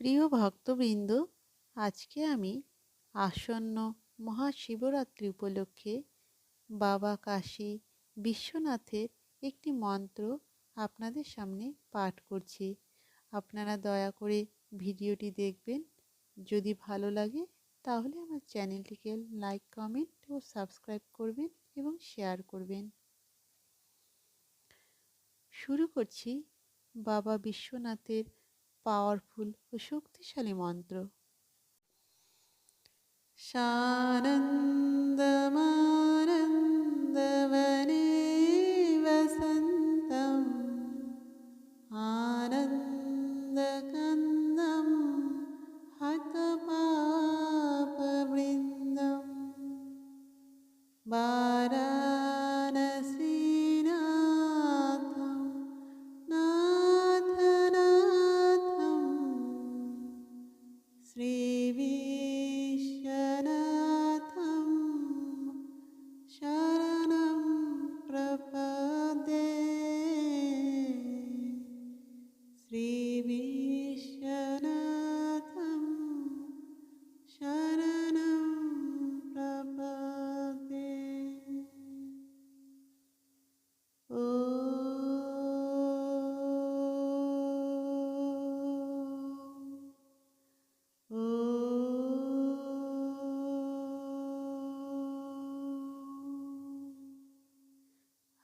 প্রিয় ভক্তবৃন্দ, আজকে আমি আসন্ন মহাশিবরাত্রি উপলক্ষে বাবা কাশী বিশ্বনাথের একটি মন্ত্র আপনাদের সামনে পাঠ করছি। আপনারা দয়া করে ভিডিওটি দেখবেন। যদি ভালো লাগে, তাহলে আমার চ্যানেলটিকে লাইক, কমেন্ট ও সাবস্ক্রাইব করবেন এবং শেয়ার করবেন। শুরু করছি বাবা বিশ্বনাথের পাওয়ারফুল ও শক্তিশালী মন্ত্র। সানন্দমানন্দবনে